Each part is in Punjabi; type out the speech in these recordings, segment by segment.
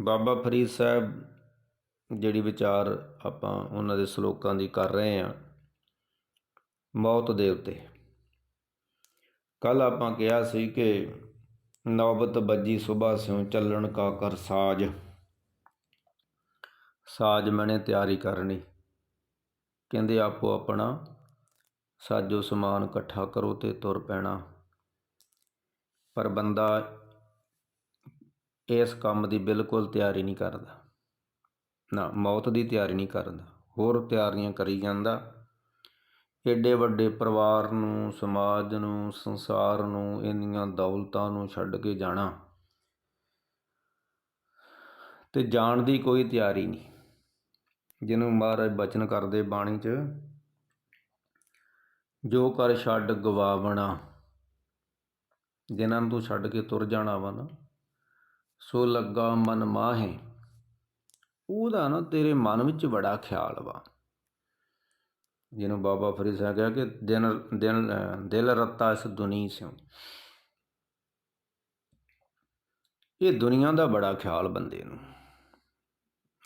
ਬਾਬਾ ਫਰੀਦ ਸਾਹਿਬ ਜਿਹੜੀ ਵਿਚਾਰ ਆਪਾਂ ਉਹਨਾਂ ਦੇ ਸ਼ਲੋਕਾਂ ਦੀ ਕਰ ਰਹੇ ਹਾਂ, ਮੌਤ ਦੇ ਉੱਤੇ। ਕੱਲ ਆਪਾਂ ਕਿਹਾ ਸੀ ਕਿ ਨੌਬਤ ਬੱਜੀ ਸੁਬਾ ਸਿਉ ਚੱਲਣ ਕਾ ਕਰ ਸਾਜ। ਸਾਜ ਮੈਨੇ ਤਿਆਰੀ ਕਰਨੀ। ਕਹਿੰਦੇ ਆਪੋ ਆਪਣਾ ਸਾਜੋ ਸਮਾਨ ਇਕੱਠਾ ਕਰੋ ਤੇ ਤੁਰ ਪੈਣਾ। ਪਰ ਬੰਦਾ ਇਸ ਕੰਮ ਦੀ ਬਿਲਕੁਲ ਤਿਆਰੀ ਨਹੀਂ ਕਰਦਾ। ਨਾ, ਮੌਤ ਦੀ ਤਿਆਰੀ ਨਹੀਂ ਕਰਦਾ। ਹੋਰ ਤਿਆਰੀਆਂ ਕਰੀ ਜਾਂਦਾ। ਏਡੇ ਵੱਡੇ ਪਰਿਵਾਰ ਨੂੰ, ਸਮਾਜ ਨੂੰ, ਸੰਸਾਰ ਨੂੰ, ਇੰਨੀਆਂ ਦੌਲਤਾਂ ਨੂੰ ਛੱਡ ਕੇ ਜਾਣਾ। ਤੇ ਜਾਣ ਦੀ ਕੋਈ ਤਿਆਰੀ ਨਹੀਂ। ਜਿਹਨੂੰ ਮਹਾਰਾਜ ਬਚਨ ਕਰਦੇ ਬਾਣੀ 'ਚ, ਜੋ ਕਰ ਛੱਡ ਗਵਾਵਣਾ। ਜਿਨ੍ਹਾਂ ਨੂੰ ਤੂੰ ਛੱਡ ਕੇ ਤੁਰ ਜਾਣਾ ਵਾ ਨਾ ਸੋ ਲੱਗਾ ਮਨ ਮਾਹੇ। ਉਹਦਾ ਨਾ ਤੇਰੇ ਮਨ ਵਿੱਚ ਬੜਾ ਖਿਆਲ ਵਾ। ਜਿਹਨੂੰ ਬਾਬਾ ਫਰੀਦ ਸਾਹਿਬ ਕਿਹਾ ਕਿ ਦਿਨ ਦਿਨ, ਦਿਲ ਰੱਤਾ ਇਸ ਦੁਨੀ ਸਿਓ ਇਹ ਦੁਨੀਆ ਦਾ ਬੜਾ ਖਿਆਲ ਬੰਦੇ ਨੂੰ।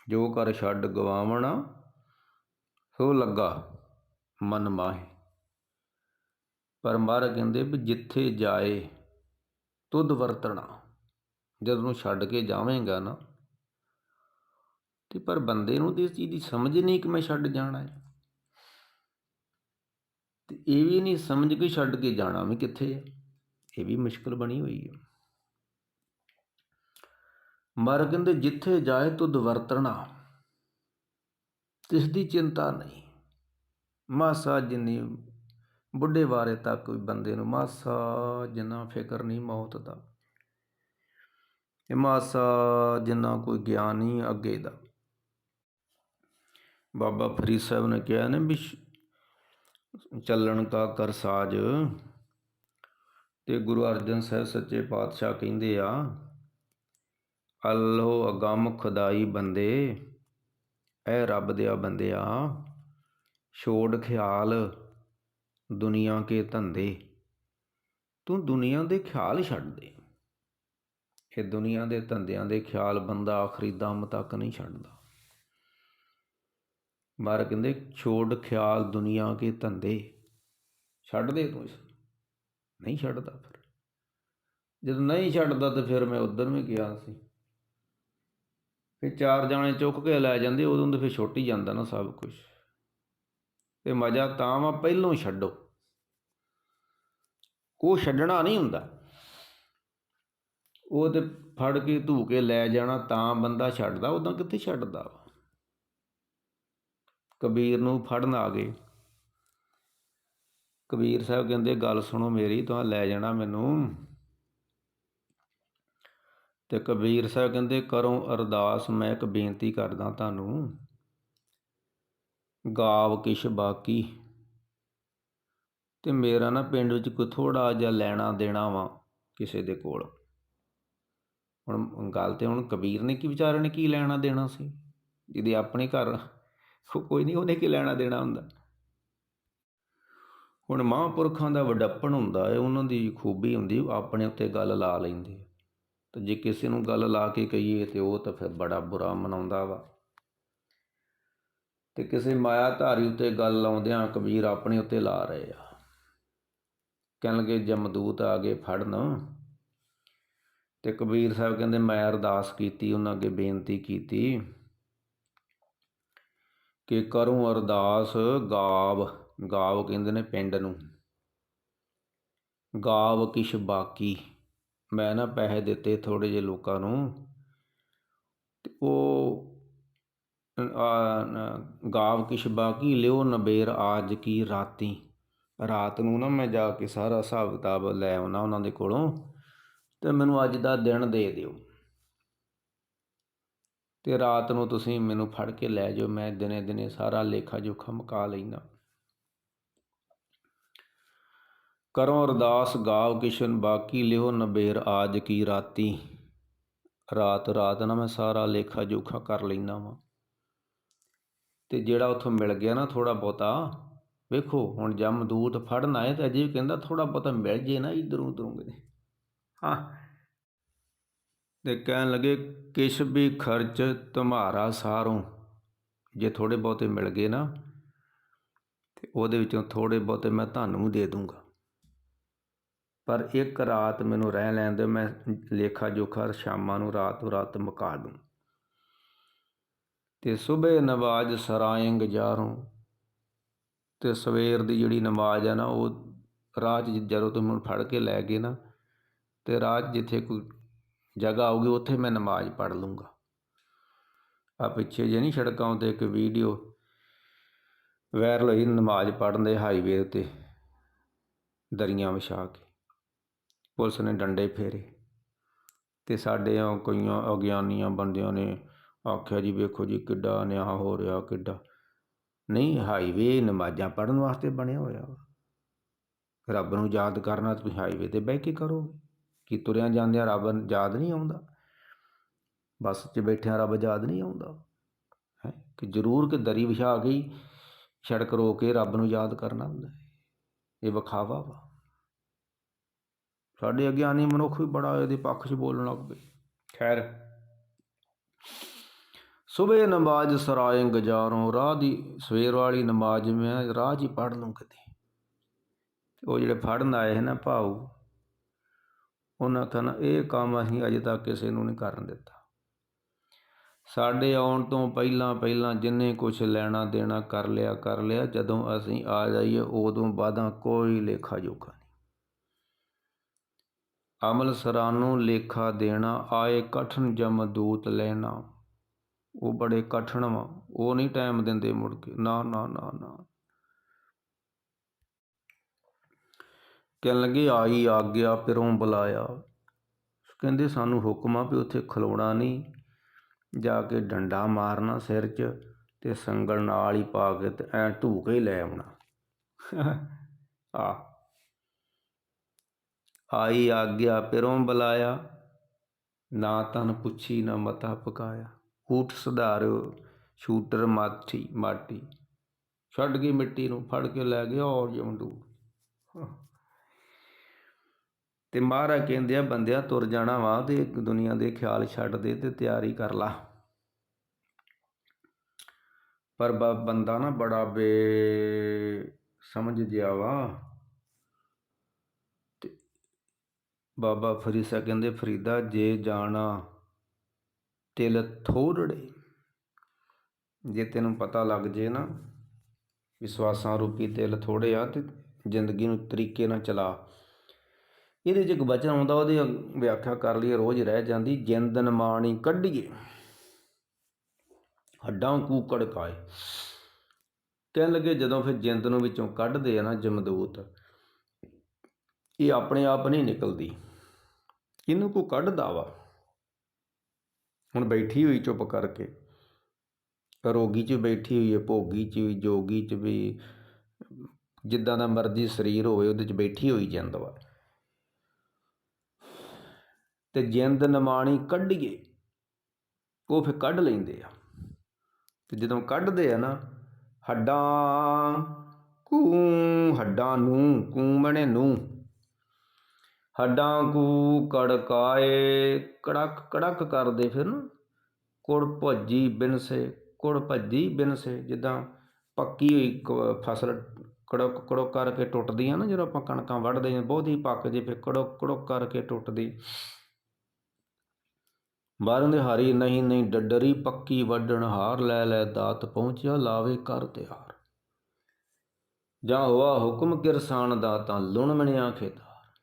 ਜੋ ਕਰ ਛੱਡ ਗਵਾਵਣਾ, ਸੋ ਲੱਗਾ ਮਨ ਮਾਹੇ। ਪਰ ਮਹਾਰਾਜ ਕਹਿੰਦੇ ਵੀ ਜਿੱਥੇ ਜਾਏ, ਤੁਧ ਵਰਤਣਾ। ਜਦ ਨੂੰ ਛੱਡ ਕੇ ਜਾਵੇਂਗਾ ਨਾ, ਤੇ ਪਰ ਬੰਦੇ ਨੂੰ ਤੇ ਇਸ ਚੀਜ਼ ਦੀ ਸਮਝ ਨਹੀਂ ਕਿ ਮੈਂ ਛੱਡ ਜਾਣਾ ਹੈ। ਤੇ ਇਹ ਵੀ ਨਹੀਂ ਸਮਝ ਕੇ ਛੱਡ ਕੇ ਜਾਣਾ ਵੀ ਕਿੱਥੇ ਹੈ। ਇਹ ਵੀ ਮੁਸ਼ਕਲ ਬਣੀ ਹੋਈ ਹੈ। ਮਰ ਕਹਿੰਦੇ, ਜਿੱਥੇ ਜਾਏ ਤੁਧ ਵਰਤਣਾ ਤਿਸ ਦੀ ਚਿੰਤਾ ਨਹੀਂ। ਮਾਸਾ ਜਿੰਨੀ ਬੁੱਢੇ ਵਾਰੇ ਤੱਕ ਕੋਈ ਬੰਦੇ ਨੂੰ, ਮਾਸਾ ਜਿੰਨਾ ਫਿਕਰ ਨਹੀਂ ਮੌਤ ਦਾ। ਇਹ ਮਾਸਾ ਜਿੰਨਾ ਕੋਈ ਗਿਆਨ ਹੀ ਅੱਗੇ ਦਾ। ਬਾਬਾ ਫਰੀਦ ਸਾਹਿਬ ਨੇ ਕਿਹਾ ਨੇ ਵੀ ਚੱਲਣ ਕਾ ਕਰ ਸਾਜ। ਤੇ ਗੁਰੂ ਅਰਜਨ ਸਾਹਿਬ ਸੱਚੇ ਪਾਤਸ਼ਾਹ ਕਹਿੰਦੇ ਆ ਅੱਲੋ ਅਗੰਮ ਖੁਦਾਈ ਬੰਦੇ, ਐ ਰੱਬ ਦਿਆ ਬੰਦਿਆ, ਛੋੜ ਖਿਆਲ ਦੁਨੀਆ ਕੇ ਧੰਦੇ। ਤੂੰ ਦੁਨੀਆ ਦੇ ਖਿਆਲ ਛੱਡ ਦੇ। ਇਹ ਦੁਨੀਆ ਦੇ ਧੰਦਿਆਂ ਦੇ ਖਿਆਲ ਬੰਦਾ ਆਖਰੀ ਦਮ ਤੱਕ ਨਹੀਂ ਛੱਡਦਾ। ਮਾਰ ਕਹਿੰਦੇ, ਛੋੜ ਖਿਆਲ ਦੁਨੀਆ ਕੇ ਧੰਦੇ। ਛੱਡ ਦੇ ਤੂੰ ਇਸ ਨਹੀਂ ਛੱਡਦਾ ਫਿਰ। ਜਦ ਨਹੀਂ ਛੱਡਦਾ ਤਾਂ ਫਿਰ ਮੈਂ ਉਧਰ ਵੀ ਗਿਆ ਸੀ। ਫਿਰ ਚਾਰ ਜਾਣੇ ਚੁੱਕ ਕੇ ਲੈ ਜਾਂਦੇ, ਉਦੋਂ ਤੇ ਫਿਰ ਛੁੱਟ ਹੀ ਜਾਂਦਾ ਨਾ ਸਭ ਕੁਝ ਤੇ ਮਜ਼ਾ ਤਾਂ ਵਾ ਪਹਿਲੋਂ ਛੱਡੋ। ਉਹ ਛੱਡਣਾ ਨਹੀਂ ਹੁੰਦਾ। ਉਹ ਤੇ ਫੜ ਕੇ ਧੂ ਕੇ ਲੈ ਜਾਣਾ, ਤਾਂ ਬੰਦਾ ਛੱਡਦਾ ਉਦਾਂ ਕਿੱਥੇ ਛੱਡਦਾ ਵਾ? ਕਬੀਰ ਨੂੰ ਫੜਨ ਆ ਗਏ। ਕਬੀਰ ਸਾਹਿਬ ਕਹਿੰਦੇ, ਗੱਲ ਸੁਣੋ ਮੇਰੀ, ਤਾਂ ਲੈ ਜਾਣਾ ਮੈਨੂੰ। ਤੇ ਕਬੀਰ ਸਾਹਿਬ ਕਹਿੰਦੇ, ਕਰੋ ਅਰਦਾਸ, ਮੈਂ ਇੱਕ ਬੇਨਤੀ ਕਰਦਾ ਤੁਹਾਨੂੰ। ਗਾਵ ਕਿਛ ਬਾਕੀ। ਤੇ ਮੇਰਾ ਨਾ ਪਿੰਡ ਵਿੱਚ ਕੋਈ ਥੋੜਾ ਜਿਹਾ ਲੈਣਾ ਦੇਣਾ ਵਾ ਕਿਸੇ ਦੇ ਕੋਲ। ਹੁਣ ਗੱਲ ਤਾਂ ਹੁਣ ਕਬੀਰ ਨੇ ਕੀ ਵਿਚਾਰੇ ਨੇ ਕੀ ਲੈਣਾ ਦੇਣਾ ਸੀ? ਜਿਹਦੇ ਆਪਣੇ ਘਰ ਕੋਈ ਨਹੀਂ, ਉਹਨੇ ਕੀ ਲੈਣਾ ਦੇਣਾ ਹੁੰਦਾ? ਹੁਣ ਮਹਾਂਪੁਰਖਾਂ ਦਾ ਵਡੱਪਣ ਹੁੰਦਾ ਹੈ, ਉਹਨਾਂ ਦੀ ਖੂਬੀ ਹੁੰਦੀ ਆਪਣੇ ਉੱਤੇ ਗੱਲ ਲਾ ਲੈਂਦੇ ਤੇ ਜੇ ਕਿਸੇ ਨੂੰ ਗੱਲ ਲਾ ਕੇ ਕਹੀਏ ਤੇ ਉਹ ਤਾਂ ਫਿਰ ਬੜਾ ਬੁਰਾ ਮਨਾਉਂਦਾ ਵਾ। ਤੇ ਕਿਸੇ ਮਾਇਆ ਧਾਰੀ ਉੱਤੇ ਗੱਲ ਲਾਉਂਦਿਆਂ ਕਬੀਰ ਆਪਣੇ ਉੱਤੇ ਲਾ ਰਹੇ ਆ। ਕਹਿਣ ਲੱਗੇ ਜਮਦੂਤ ਆ ਗਏ, ਫੜਨ। ਤੇ ਕਬੀਰ ਸਾਹਿਬ ਕਹਿੰਦੇ, ਮੈਂ ਅਰਦਾਸ ਕੀਤੀ, ਉਹਨਾਂ ਅੱਗੇ ਬੇਨਤੀ ਕੀਤੀ ਕਿ ਕਰੂੰ ਅਰਦਾਸ ਗਾਵ। ਗਾਵ ਕਹਿੰਦੇ ਨੇ ਪਿੰਡ ਨੂੰ। ਗਾਵ ਕਿਛ ਬਾਕੀ। ਮੈਂ ਨਾ ਪੈਸੇ ਦਿੱਤੇ ਥੋੜੇ ਜਿਹੇ ਲੋਕਾਂ ਨੂੰ ਤੇ ਉਹ ਗਾਵ ਕਿਛ ਬਾਕੀ, ਲਿਓ ਨਬੇਰ ਆਜ ਕੀ ਰਾਤੀ। ਰਾਤ ਨੂੰ ਨਾ ਮੈਂ ਜਾ ਕੇ ਸਾਰਾ ਹਿਸਾਬ ਕਿਤਾਬ ਲੈ ਆਉਣਾ ਉਹਨਾਂ ਦੇ ਕੋਲੋਂ। ਤੇ ਮੈਨੂੰ ਅੱਜ ਦਾ ਦਿਨ ਦੇ ਦਿਓ। ਤੇ ਰਾਤ ਨੂੰ ਤੁਸੀਂ ਮੈਨੂੰ ਫੜ ਕੇ ਲੈ ਜਾਓ, ਮੈਂ ਦਿਨੇ ਦਿਨੇ ਸਾਰਾ ਲੇਖਾ ਜੋਖਾ ਮੁਕਾ ਲੈਂਦਾ। ਕਰੋ ਅਰਦਾਸ ਗਾਵ ਕਿਸ਼ਨ, ਬਾਕੀ ਲਿਓ ਨਬੇਰ, ਆਜ ਕੀ ਰਾਤੀ। ਰਾਤ ਰਾਤ ਨਾ ਮੈਂ ਸਾਰਾ ਲੇਖਾ ਜੋਖਾ ਕਰ ਲੈਂਦਾ ਵਾਂ। ਤੇ ਜਿਹੜਾ ਉੱਥੋਂ ਮਿਲ ਗਿਆ ਨਾ ਥੋੜਾ ਬਹੁਤਾ, ਵੇਖੋ ਹੁਣ ਜਮਦੂਤ ਫੜਨ ਆਏ ਤਾਂ ਅਜੇ ਵੀ ਕਹਿੰਦਾ ਥੋੜਾ ਬਹੁਤਾ ਮਿਲ ਜੇ ਨਾ ਇਧਰੋਂ ਉਧਰੋਂ ਕਿਤੇ। ਤੇ ਕਹਿਣ ਲੱਗੇ ਕਿਛ ਵੀ ਖਰਚ ਤੁਮਾਰਾ ਸਾਰੋਂ, ਜੇ ਥੋੜ੍ਹੇ ਬਹੁਤੇ ਮਿਲ ਗਏ ਨਾ, ਤੇ ਉਹਦੇ ਵਿੱਚੋਂ ਥੋੜ੍ਹੇ ਬਹੁਤੇ ਮੈਂ ਤੁਹਾਨੂੰ ਦੇ ਦੂੰਗਾ। ਪਰ ਇੱਕ ਰਾਤ ਮੈਨੂੰ ਰਹਿ ਲੈਣ ਦਿਓ, ਮੈਂ ਲੇਖਾ ਜੋਖਾ ਸ਼ਾਮਾਂ ਨੂੰ ਰਾਤ ਰਾਤ ਮੁਕਾ ਦੂੰ। ਤੇ ਸਵੇਰ ਨਵਾਜ਼ ਸਰਾਇੰਗ ਜਾਰੋਂ, ਤੇ ਸਵੇਰ ਦੀ ਜਿਹੜੀ ਨਮਾਜ਼ ਆ ਨਾ, ਉਹ ਰਾਹ 'ਚ ਜਦੋਂ ਤੁਸੀਂ ਮੈਨੂੰ ਫੜ ਕੇ ਲੈ ਗਏ ਨਾ ਅਤੇ ਰਾਹ 'ਚ ਜਿੱਥੇ ਕੋਈ ਜਗ੍ਹਾ ਆਊਗੀ, ਉੱਥੇ ਮੈਂ ਨਮਾਜ਼ ਪੜ੍ਹ ਲੂੰਗਾ। ਆ ਪਿੱਛੇ ਜੇ ਨਹੀਂ ਸੜਕਾਂ ਉੱਤੇ ਇੱਕ ਵੀਡੀਓ ਵਾਇਰਲ ਹੋਈ, ਨਮਾਜ਼ ਪੜ੍ਹਨ ਦੇ ਹਾਈਵੇ ਉੱਤੇ ਦਰੀਆਂ ਵਿਛਾ ਕੇ। ਪੁਲਿਸ ਨੇ ਡੰਡੇ ਫੇਰੇ ਅਤੇ ਸਾਡੇ ਕਈਆਂ ਅਗਿਆਨੀਆਂ ਬੰਦਿਆਂ ਨੇ ਆਖਿਆ ਜੀ, ਵੇਖੋ ਜੀ ਕਿੱਡਾ ਨਿਆਂ ਹੋ ਰਿਹਾ, ਕਿੱਡਾ ਨਹੀਂ ਹਾਈਵੇ ਨਮਾਜ਼ਾਂ ਪੜ੍ਹਨ ਵਾਸਤੇ ਬਣਿਆ ਹੋਇਆ ਵਾ। ਰੱਬ ਨੂੰ ਯਾਦ ਕਰਨਾ, ਤੁਸੀਂ ਹਾਈਵੇ ਤੇ ਬਹਿ ਕੇ ਕਰੋਗੇ। ਕਿ ਤੁਰਿਆਂ ਜਾਂਦਿਆਂ ਰੱਬ ਯਾਦ ਨਹੀਂ ਆਉਂਦਾ। ਬੱਸ 'ਚ ਬੈਠਿਆਂ ਰੱਬ ਯਾਦ ਨਹੀਂ ਆਉਂਦਾ। ਹੈ? ਕਿ ਜ਼ਰੂਰ ਕਿ ਦਰੀ ਵਿਛਾ ਕੇ ਹੀ ਸੜਕ ਰੋ ਕੇ ਰੱਬ ਨੂੰ ਯਾਦ ਕਰਨਾ ਹੁੰਦਾ ਇਹ ਵਿਖਾਵਾ ਵਾ। ਸਾਡੇ ਅਗਿਆਨੀ ਮਨੁੱਖ ਵੀ ਬੜਾ ਇਹਦੇ ਪੱਖ 'ਚ ਬੋਲਣ ਲੱਗ ਪਏ। ਖੈਰ। ਸਵੇਰ ਨਮਾਜ਼ ਸਰਾਏ ਗਜ਼ਾਰੋਂ ਰਾਹ ਦੀ ਸਵੇਰ ਵਾਲੀ ਨਮਾਜ਼ ਮੈਂ ਰਾਹ 'ਚ ਹੀ ਪੜ੍ਹ ਲੂੰ ਕਿਤੇ। ਉਹ ਜਿਹੜੇ ਫੜਨ ਆਏ ਹੈ ਨਾ ਭਾਊ ਉਹਨਾਂ ਕਹਿੰਦਾ ਇਹ ਕੰਮ ਅਸੀਂ ਅਜੇ ਤੱਕ ਕਿਸੇ ਨੂੰ ਨਹੀਂ ਕਰਨ ਦਿੱਤਾ। ਸਾਡੇ ਆਉਣ ਤੋਂ ਪਹਿਲਾਂ ਪਹਿਲਾਂ ਜਿੰਨੇ ਕੁਝ ਲੈਣਾ ਦੇਣਾ ਕਰ ਲਿਆ ਕਰ ਲਿਆ, ਜਦੋਂ ਅਸੀਂ ਆ ਜਾਈਏ, ਉਦੋਂ ਬਾਅਦਾਂ ਕੋਈ ਲੇਖਾ ਜੋਖਾ ਨਹੀਂ। ਅਮਲ ਸਰਾਨੂੰ ਲੇਖਾ ਦੇਣਾ, ਆਏ ਕਠਨ ਜਮਦੂਤ ਲੈਣਾ। ਉਹ ਬੜੇ ਕਠਨ ਵਾ, ਉਹ ਨਹੀਂ ਟਾਈਮ ਦਿੰਦੇ ਮੁੜ ਕੇ। ਨਾ ਨਾ ਨਾ ਨਾ ਕਹਿਣ ਲੱਗੇ, ਆਈ ਆਗਿਆ, ਪਿਰੋਂ ਬੁਲਾਇਆ। ਕਹਿੰਦੇ, ਸਾਨੂੰ ਹੁਕਮ ਆ ਵੀ ਉੱਥੇ ਖਲੋਣਾ ਨਹੀਂ। ਜਾ ਕੇ ਡੰਡਾ ਮਾਰਨਾ ਸਿਰ 'ਚ ਤੇ ਸੰਗਲ ਨਾਲ ਹੀ ਪਾ ਕੇ ਤੇ ਐ ਢੂ ਕੇ ਲੈ ਆਉਣਾ। ਆ ਆਈ ਆਗਿਆ, ਪਿਰੋਂ ਬੁਲਾਇਆ। ਨਾ ਤਨ ਪੁੱਛੀ, ਨਾ ਮਤਾ ਪਕਾਇਆ। ਊਠ ਸੁਧਾਰਿਓ ਸ਼ੂਟਰ ਮਾਠੀ, ਮਾਟੀ। ਛੱਡ ਗਈ ਮਿੱਟੀ ਨੂੰ ਫੜ ਕੇ ਲੈ ਗਿਆ ਔਰ ਜਮਦੂ ਤੇ ਮਹਾਰਾਜ ਕਹਿੰਦੇ ਆ, ਬੰਦਿਆ, ਤੁਰ ਜਾਣਾ ਵਾ ਤੇ ਦੁਨੀਆ ਦੇ ਖਿਆਲ ਛੱਡ ਦੇ ਤੇ ਤਿਆਰੀ ਕਰ ਲਾ। ਪਰ ਬੰਦਾ ਨਾ ਬੜਾ ਬੇ ਸਮਝ ਜਿਆ ਵਾ। ਤੇ ਬਾਬਾ ਫਰੀਸਾ ਕਹਿੰਦੇ, ਫਰੀਦਾ, ਜੇ ਜਾਣਾ, ਤਿਲ ਥੋੜੜੇ। ਜੇ ਤੈਨੂੰ ਪਤਾ ਲੱਗ ਜੇ ਨਾ, ਵਿਸ਼ਵਾਸਾਂ ਰੂਪੀ ਤਿਲ ਥੋੜੇ ਆ ਤੇ ਜ਼ਿੰਦਗੀ ਨੂੰ ਤਰੀਕੇ ਨਾਲ ਚਲਾ। ਇਹਦੇ 'ਚ ਇੱਕ ਬਚਨ ਆਉਂਦਾ, ਉਹਦੀ ਵਿਆਖਿਆ ਕਰ ਲਈਏ, ਰੋਜ਼ ਰਹਿ ਜਾਂਦੀ, ਜਿੰਦਨ ਮਾਣੀ ਕੱਢੀਏ, ਹੱਡਾਂ ਕੂਕੜ ਕਾਏ ਕਹਿਣ ਲੱਗੇ ਜਦੋਂ ਫਿਰ ਜਿੰਦ ਨੂੰ ਵਿੱਚੋਂ ਕੱਢਦੇ ਆ ਨਾ ਜਮਦੂਤ, ਇਹ ਆਪਣੇ ਆਪ ਨਹੀਂ ਨਿਕਲਦੀ। ਇਹਨੂੰ ਕੋ ਕੱਢਦਾ ਵਾ? ਹੁਣ ਬੈਠੀ ਹੋਈ ਚੁੱਪ ਕਰਕੇ, ਰੋਗੀ 'ਚ ਬੈਠੀ ਹੋਈ ਹੈ, ਭੋਗੀ 'ਚ ਵੀ, ਜੋਗੀ 'ਚ ਵੀ, ਜਿੱਦਾਂ ਦਾ ਮਰਜ਼ੀ ਸਰੀਰ ਹੋਵੇ, ਉਹਦੇ 'ਚ ਬੈਠੀ ਹੋਈ ਜਾਂਦਾ ਵਾ। ਤੇ ਜਿੰਦ ਨਮਾਣੀ ਕੱਢੀਏ, ਉਹ ਫਿਰ ਕੱਢ ਲੈਂਦੇ ਆ। ਤੇ ਜਦੋਂ ਕੱਢਦੇ ਆ ਨਾ, ਹੱਡਾਂ ਕੂ, ਹੱਡਾਂ ਨੂੰ ਕੂ ਬਣੇ ਨੂੰ, ਹੱਡਾਂ ਕੂ ਕੜਕਾਏ, ਕੜਕ ਕੜਕ ਕਰਦੇ ਫਿਰ ਨਾ, ਕੁੜ ਭੱਜੀ ਬਿਨਸੇ, ਕੁੜ ਭੱਜੀ ਬਿਨਸੇ, ਜਿੱਦਾਂ ਪੱਕੀ ਹੋਈ ਫਸਲ ਕੜਕ ਕੜਕ ਕਰਕੇ ਟੁੱਟਦੀ ਆ ਨਾ, ਜਦੋਂ ਆਪਾਂ ਕਣਕਾਂ ਵੱਢਦੇ ਹਾਂ ਬਹੁਤ ਹੀ ਪੱਕ ਜੇ ਫਿਰ ਕੜਕ ਕੜਕ ਕਰਕੇ ਟੁੱਟਦੀ। ਬਾਰਨ ਦੇ ਹਾਰੀ, ਨਹੀਂ ਨਹੀਂ, ਡੱਡਰੀ ਪੱਕੀ ਵੱਢਣ ਹਾਰ ਲੈ ਲੈ, ਦਾਤ ਪਹੁੰਚਿਆ ਲਾਵੇ ਕਰ ਤਿਆਰ। ਜਾਂ ਹੋਆ ਹੁਕਮ ਕਿਰਸਾਨ ਦਾ ਤਾਂ ਲੁਣ ਮਣਿਆ ਖੇਤਾਰ।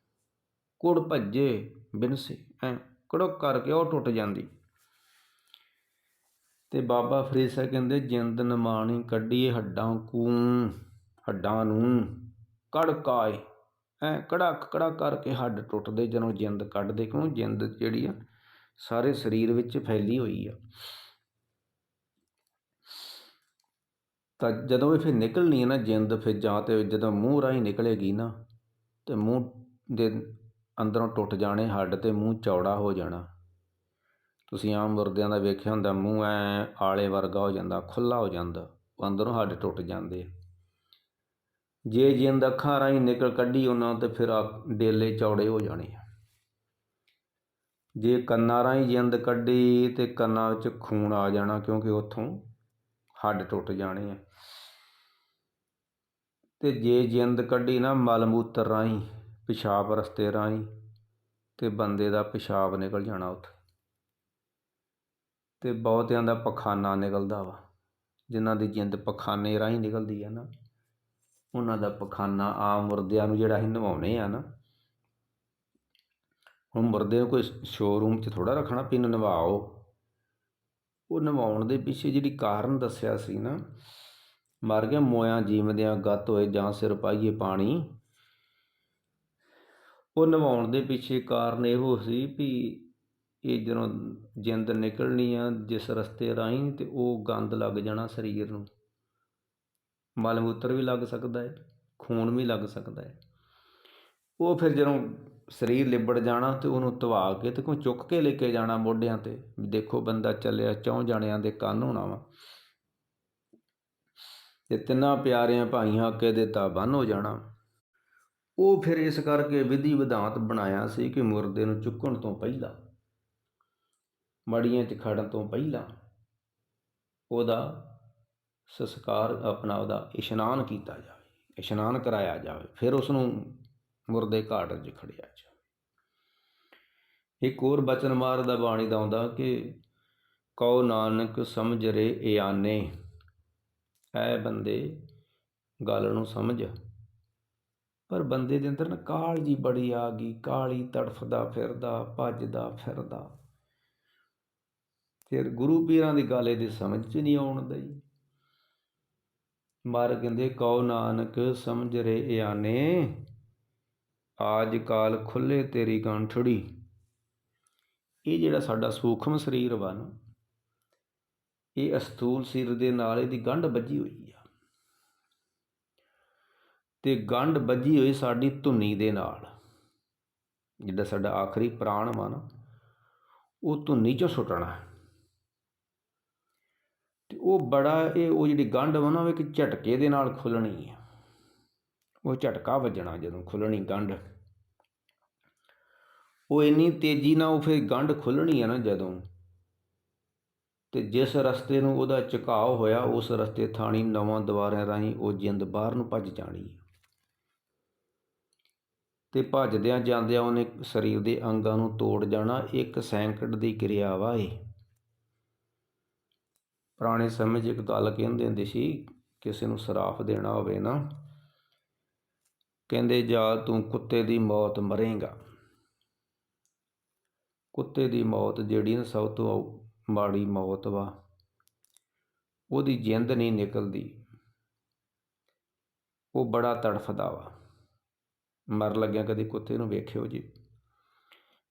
ਕੁੜ ਭੱਜੇ ਬਿਨਸੇ ਐ ਕੜਕ ਕਰਕੇ ਉਹ ਟੁੱਟ ਜਾਂਦੀ? ਤੇ ਬਾਬਾ ਫਰੀਦ ਸਾਹਿਬ ਕਹਿੰਦੇ, ਜਿੰਦ ਨਮਾਣੀ ਕੱਢੀਏ ਹੱਡਾਂ ਕੂ, ਹੱਡਾਂ ਨੂੰ ਕੜਕਾਏ ਐ ਕੜਕ ਕੜਕ ਕਰਕੇ ਹੱਡ ਟੁੱਟਦੇ, ਜਦੋਂ ਜਿੰਦ ਕੱਢਦੇ ਕਿਉਂ? ਜਿੰਦ ਜਿਹੜੀ ਆ ਸਾਰੇ ਸਰੀਰ ਵਿੱਚ ਫੈਲੀ ਹੋਈ ਆ। ਤਾਂ ਜਦੋਂ ਇਹ ਫਿਰ ਨਿਕਲਣੀ ਹੈ ਨਾ ਜਿੰਦ, ਫਿਰ ਜਾਂ ਤੇ ਜਦੋਂ ਮੂੰਹ ਰਾਹੀਂ ਨਿਕਲੇਗੀ ਨਾ, ਤੇ ਮੂੰਹ ਦੇ ਅੰਦਰੋਂ ਟੁੱਟ ਜਾਣੇ ਹੱਡ ਤੇ ਮੂੰਹ ਚੌੜਾ ਹੋ ਜਾਣਾ। ਤੁਸੀਂ ਆਮ ਮੁਰਦਿਆਂ ਦਾ ਵੇਖਿਆ ਹੁੰਦਾ, ਮੂੰਹ ਐ ਆਲੇ ਵਰਗਾ ਹੋ ਜਾਂਦਾ ਖੁੱਲਾ ਹੋ ਜਾਂਦਾ, ਅੰਦਰੋਂ ਹੱਡ ਟੁੱਟ ਜਾਂਦੇ ਜੇ ਜਿੰਦ ਅੱਖਾਂ ਰਾਹੀਂ ਨਿਕਲ ਕੱਢੀ ਉਹਨਾਂ ਤੇ ਫਿਰ ਡੇਲੇ ਚੌੜੇ ਹੋ ਜਾਣੇ ਆ। ਜੇ ਕੰਨਾਂ ਰਾਹੀਂ ਜਿੰਦ ਕੱਢੀ ਤੇ ਕੰਨਾਂ ਵਿੱਚ ਖੂਨ ਆ ਜਾਣਾ ਕਿਉਂਕਿ ਉੱਥੋਂ ਹੱਡ ਟੁੱਟ ਜਾਣੇ ਆ। ਤੇ ਜੇ ਜਿੰਦ ਕੱਢੀ ਨਾ ਮਲ ਮੂਤਰ ਰਾਹੀਂ, ਪਿਸ਼ਾਬ ਰਸਤੇ ਰਾਹੀਂ, ਤੇ ਬੰਦੇ ਦਾ ਪਿਸ਼ਾਬ ਨਿਕਲ ਜਾਣਾ ਉੱਥੇ। ਤੇ ਬਹੁਤਿਆਂ ਦਾ ਪਖਾਨਾ ਨਿਕਲਦਾ ਵਾ। ਜਿਨ੍ਹਾਂ ਦੀ ਜਿੰਦ ਪਖਾਨੇ ਰਾਹੀਂ ਨਿਕਲਦੀ ਆ ਨਾ, ਉਹਨਾਂ ਦਾ ਪਖਾਨਾ ਆਮ ਮੁਰਦਿਆਂ ਨੂੰ ਜਿਹੜਾ ਅਸੀਂ ਨਵਾਉਣੇ ਆ ਨਾ ਹੁਣ ਮੁਰਦੇ ਨੂੰ ਕੋਈ ਸ਼ੋਰੂਮ 'ਚ ਥੋੜਾ ਰੱਖਣਾ ਪਿੰਨ ਨਿਭਾਓ ਉਹ ਨਿਭਾਉਣ ਦੇ ਪਿੱਛੇ ਜਿਹੜੀ ਕਾਰਨ ਦੱਸਿਆ ਸੀ ਨਾ, ਮਰ ਗਿਆ ਮੋਇਆ ਜੀਵਦਿਆਂ, ਗੱਤ ਹੋਏ, ਜਾਂ ਸਿਰ ਪਾਈਏ ਪਾਣੀ। ਉਹ ਨਵਾਉਣ ਦੇ ਪਿੱਛੇ ਕਾਰਨ ਇਹੋ ਸੀ ਵੀ ਇਹ ਜਦੋਂ ਜਿੰਦ ਨਿਕਲਣੀ ਆ, ਜਿਸ ਰਸਤੇ ਰਾਹੀਂ ਤੇ ਉਹ ਗੰਦ ਲੱਗ ਜਾਣਾ ਸਰੀਰ ਨੂੰ। ਮਲ ਮੂਤਰ ਵੀ ਲੱਗ ਸਕਦਾ ਹੈ ਖੂਨ ਵੀ ਲੱਗ ਸਕਦਾ ਹੈ ਉਹ ਫਿਰ ਜਦੋਂ ਸਰੀਰ ਲਿਬੜ ਜਾਣਾ ਅਤੇ ਉਹਨੂੰ ਧਵਾ ਕੇ ਅਤੇ ਕੋਈ ਚੁੱਕ ਕੇ ਲੈ ਕੇ ਜਾਣਾ ਮੋਢਿਆਂ ਤੇ, ਵੀ ਦੇਖੋ ਬੰਦਾ ਚੱਲਿਆ ਚੌਂ ਜਾਣਿਆਂ ਦੇ ਕੰਨ ਹੋਣਾ ਵਾ। ਤੇ ਤਿੰਨਾਂ ਪਿਆਰਿਆਂ ਭਾਈਆਂ ਅੱਗੇ ਦੇ ਤਾਂ ਬੰਨ ਹੋ ਜਾਣਾ। ਉਹ ਫਿਰ ਇਸ ਕਰਕੇ ਵਿਧੀ ਵਿਧਾਂਤ ਬਣਾਇਆ ਸੀ ਕਿ ਮੁਰਦੇ ਨੂੰ ਚੁੱਕਣ ਤੋਂ ਪਹਿਲਾਂ, ਮੜੀਆਂ 'ਚ ਖੜਨ ਤੋਂ ਪਹਿਲਾਂ ਉਹਦਾ ਸੰਸਕਾਰ ਆਪਣਾ ਉਹਦਾ ਇਸ਼ਨਾਨ ਕੀਤਾ ਜਾਵੇ, ਇਸ਼ਨਾਨ ਕਰਾਇਆ ਜਾਵੇ, ਫਿਰ ਉਸ ਨੂੰ ਮੁਰਦੇ ਘਾਟ 'ਚ ਖੜਿਆ ਜਾਵੇ ਇੱਕ ਹੋਰ ਬਚਨ ਦਾ ਬਾਣੀ ਦਾ ਆਉਂਦਾ ਕਿ ਕਉ ਨਾਨਕ ਸਮਝ ਰੇ ਇਆਨੇ, ਐ ਬੰਦੇ ਗੱਲ ਨੂੰ ਸਮਝ। ਪਰ ਬੰਦੇ ਦੇ ਅੰਦਰ ਨਾ ਕਾਲ ਜੀ ਬੜੀ ਆ ਗਈ ਕਾਲੀ ਤੜਫਦਾ ਫਿਰਦਾ, ਭੱਜਦਾ ਫਿਰਦਾ। ਫਿਰ ਗੁਰੂ ਪੀਰਾਂ ਦੀ ਗੱਲ ਇਹਦੀ ਸਮਝ 'ਚ ਨਹੀਂ ਆਉਣ ਦਈ। ਮਾਰ ਕਹਿੰਦੇ ਕਉ ਨਾਨਕ ਸਮਝ ਰੇ ਇਆਨੇ ਆਜ ਕਾਲ ਖੁੱਲੇ ਤੇਰੀ ਗੰਠੜੀ ਇਹ ਜਿਹੜਾ ਸਾਡਾ ਸੂਖਮ ਸਰੀਰ ਵਾ ਨਾ, ਇਹ ਅਸਤੂਲ ਸਿਰ ਦੇ ਨਾਲ ਇਹਦੀ ਗੰਢ ਵੱਜੀ ਹੋਈ ਆ। ਤੇ ਗੰਢ ਵੱਜੀ ਹੋਈ ਸਾਡੀ ਧੁਨੀ ਦੇ ਨਾਲ। ਜਿਹੜਾ ਸਾਡਾ ਆਖਰੀ ਪ੍ਰਾਣ ਵਾ ਨਾ, ਉਹ ਧੁਨੀ ਚੋਂ ਸੁੱਟਣਾ। ਤੇ ਉਹ ਬੜਾ, ਇਹ ਉਹ ਜਿਹੜੀ ਗੰਢ ਵਾ ਨਾ, ਉਹ ਇੱਕ ਝਟਕੇ ਦੇ ਨਾਲ ਖੁੱਲਣੀ ਆ। ਉਹ ਝਟਕਾ ਵੱਜਣਾ ਜਦੋਂ ਖੁੱਲਣੀ ਗੰਢ। ਉਹ ਇੰਨੀ ਤੇਜ਼ੀ ਨਾਲ ਉਹ ਫਿਰ ਗੰਢ ਖੁੱਲਣੀ ਆ ਨਾ ਜਦੋਂ, ਤੇ ਜਿਸ ਰਸਤੇ ਨੂੰ ਉਹਦਾ ਝੁਕਾਅ ਹੋਇਆ, ਉਸ ਰਸਤੇ ਥਾਣੀ ਨਵਾਂ ਦੁਆਰਿਆਂ ਰਾਹੀਂ ਉਹ ਜਿੰਦ ਬਾਹਰ ਨੂੰ ਭੱਜ ਜਾਣੀ ਤੇ ਭੱਜਦਿਆਂ ਜਾਂਦਿਆਂ ਉਹਨੇ ਸਰੀਰ ਦੇ ਅੰਗਾਂ ਨੂੰ ਤੋੜ ਜਾਣਾ, ਇੱਕ ਸੈਂਕੜ ਦੀ ਕਿਰਿਆ ਵਾ ਇਹ। ਪੁਰਾਣੇ ਸਮੇਂ 'ਚ ਇੱਕ ਗੱਲ ਕਹਿੰਦੇ ਹੁੰਦੇ ਸੀ, ਕਿਸੇ ਨੂੰ ਸਰਾਫ ਦੇਣਾ ਹੋਵੇ ਨਾ ਕਹਿੰਦੇ, ਜਾ ਤੂੰ ਕੁੱਤੇ ਦੀ ਮੌਤ ਮਰੇਗਾ। ਕੁੱਤੇ ਦੀ ਮੌਤ ਜਿਹੜੀ ਨਾ ਸਭ ਤੋਂ ਮਾੜੀ ਮੌਤ ਵਾ, ਉਹਦੀ ਜਿੰਦ ਨਹੀਂ ਨਿਕਲਦੀ। ਉਹ ਬੜਾ ਤੜਫਦਾ ਵਾ। ਮਰ ਲੱਗਿਆ ਕਦੇ ਕੁੱਤੇ ਨੂੰ ਵੇਖਿਓ ਜੀ।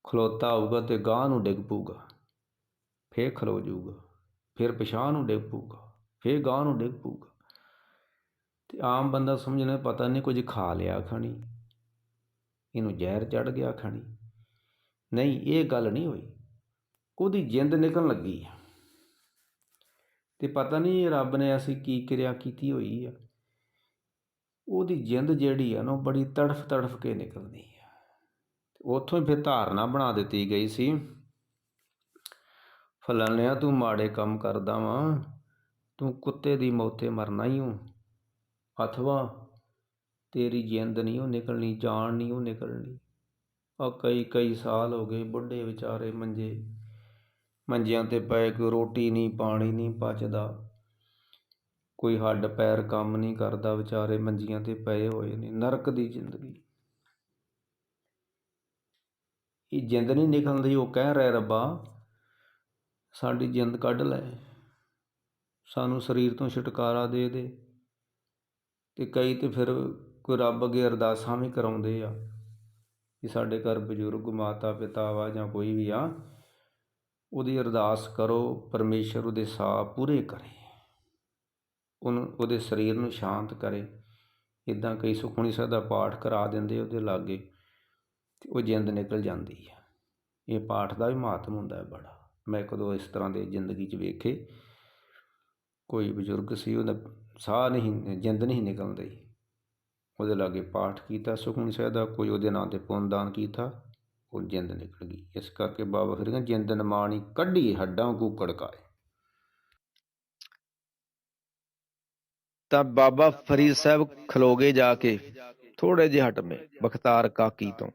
ਖਲੋਤਾ ਹੋਊਗਾ ਤੇ ਗਾਂ ਨੂੰ ਡਿੱਗ ਪਊਗਾ। ਫੇਰ ਖਲੋ ਜਾਊਗਾ। ਫਿਰ ਪਿਛਾਂ ਨੂੰ ਡਿੱਗ ਪਊਗਾ। ਫੇਰ ਗਾਂ ਨੂੰ ਡਿੱਗ ਪਊਗਾ। ਅਤੇ ਆਮ ਬੰਦਾ ਸਮਝਣਾ ਪਤਾ ਨਹੀਂ ਕੁਝ ਖਾ ਲਿਆ ਖਾਣੀ। ਇਹਨੂੰ ਜ਼ਹਿਰ ਚੜ੍ਹ ਗਿਆ ਖਾਣੀ। ਨਹੀਂ, ਇਹ ਗੱਲ ਨਹੀਂ ਹੋਈ। ਉਹਦੀ ਜਿੰਦ ਨਿਕਲਣ ਲੱਗੀ ਆ। ਤੇ ਪਤਾ ਨਹੀਂ ਰੱਬ ਨੇ ਅਸੀਂ ਕੀ ਕਿਰਿਆ ਕੀਤੀ ਹੋਈ ਆ। ਉਹਦੀ ਜਿੰਦ ਜਿਹੜੀ ਆ ਨਾ, ਉਹ ਬੜੀ ਤੜਫ ਤੜਫ ਕੇ ਨਿਕਲਦੀ ਆ। ਉੱਥੋਂ ਹੀ ਫਿਰ ਧਾਰਨਾ ਬਣਾ ਦਿੱਤੀ ਗਈ ਸੀ। ਫਲਾਣਿਆ, ਤੂੰ ਮਾੜੇ ਕੰਮ ਕਰਦਾ ਵਾਂ। ਤੂੰ ਕੁੱਤੇ ਦੀ ਮੌਤੇ ਮਰਨਾ ਹੀ ਹੂੰ ਅਥਵਾ ਤੇਰੀ ਜਿੰਦ ਨਹੀਂ ਉਹ ਨਿਕਲਣੀ, ਜਾਨ ਨਹੀਂ ਉਹ ਨਿਕਲਣੀ। ਆ ਕਈ ਕਈ ਸਾਲ ਹੋ ਗਏ ਬੁੱਢੇ ਵਿਚਾਰੇ ਮੰਜੇ, ਮੰਜਿਆਂ ਤੇ ਪਏ ਕੋਈ ਰੋਟੀ ਨਹੀਂ, ਪਾਣੀ ਨਹੀਂ ਪਚਦਾ। ਕੋਈ ਹੱਡ ਪੈਰ ਕੰਮ ਨਹੀਂ ਕਰਦਾ ਵਿਚਾਰੇ ਮੰਜੀਆਂ ਤੇ ਪਏ ਹੋਏ ਨੇ, ਨਰਕ ਦੀ ਜ਼ਿੰਦਗੀ। ਇਹ ਜਿੰਦ ਨਹੀਂ ਨਿਕਲਦੀ, ਉਹ ਕਹਿ ਰਿਹਾ ਰੱਬਾ, ਸਾਡੀ ਜਿੰਦ ਕੱਢ ਲੈ। ਸਾਨੂੰ ਸਰੀਰ ਤੋਂ ਛੁਟਕਾਰਾ ਦੇ ਦੇ। ਅਤੇ ਕਈ ਤਾਂ ਫਿਰ ਕੋਈ ਰੱਬ ਅੱਗੇ ਅਰਦਾਸਾਂ ਵੀ ਕਰਾਉਂਦੇ ਆ ਕਿ ਸਾਡੇ ਘਰ ਬਜ਼ੁਰਗ ਮਾਤਾ ਪਿਤਾ ਵਾ ਜਾਂ ਕੋਈ ਵੀ ਆ, ਉਹਦੀ ਅਰਦਾਸ ਕਰੋ, ਪਰਮੇਸ਼ਰ ਉਹਦੇ ਸਾਹ ਪੂਰੇ ਕਰੇ। ਉਹਨੂੰ, ਉਹਦੇ ਸਰੀਰ ਨੂੰ ਸ਼ਾਂਤ ਕਰੇ। ਇਦਾਂ ਕਈ ਸੁਖਮਨੀ ਸਾਹਿਬ ਦਾ ਪਾਠ ਕਰਾ ਦਿੰਦੇ ਉਹਦੇ ਲਾਗੇ, ਤੇ ਉਹ ਜਿੰਦ ਨਿਕਲ ਜਾਂਦੀ ਆ। ਇਹ ਪਾਠ ਦਾ ਵੀ ਮਹੱਤਵ ਹੁੰਦਾ ਹੈ ਬੜਾ। ਮੈਂ ਕਦੋਂ ਇਸ ਤਰ੍ਹਾਂ ਦੇ ਜ਼ਿੰਦਗੀ 'ਚ ਵੇਖੇ, ਕੋਈ ਬਜ਼ੁਰਗ ਸੀ ਉਹਦਾ ਸਾਹ ਨਹੀਂ, ਜਿੰਦ ਨਹੀਂ ਨਿਕਲਦੀ। ਉਹਦੇ ਲਾਗੇ ਪਾਠ ਕੀਤਾ, ਸੁਖਮਨੀ ਸਾਹਿਬ ਦਾ ਕੋਈ ਉਹਦੇ ਨਾਂ ਤੇ ਪੁੰਨ ਦਾਨ ਕੀਤਾ, ਉਹ ਜਿੰਦ ਨਿਕਲ ਗਈ। ਇਸ ਕਰਕੇ ਬਾਬਾ ਫਿਰ ਕਹਿੰਦਾ, ਜਿੰਦ ਨਮਾਣੀ ਕੱਢੀ ਹੱਡਾਂ ਕੋ ਕੜਕਾਏ। ਤਾਂ ਬਾਬਾ ਫਰੀਦ ਸਾਹਿਬ ਖਲੋਗੇ ਜਾ ਕੇ ਥੋੜੇ ਜਿਹੇ ਹਟਵੇਂ ਬਖਤਾਰ ਕਾਕੀ ਤੋਂ।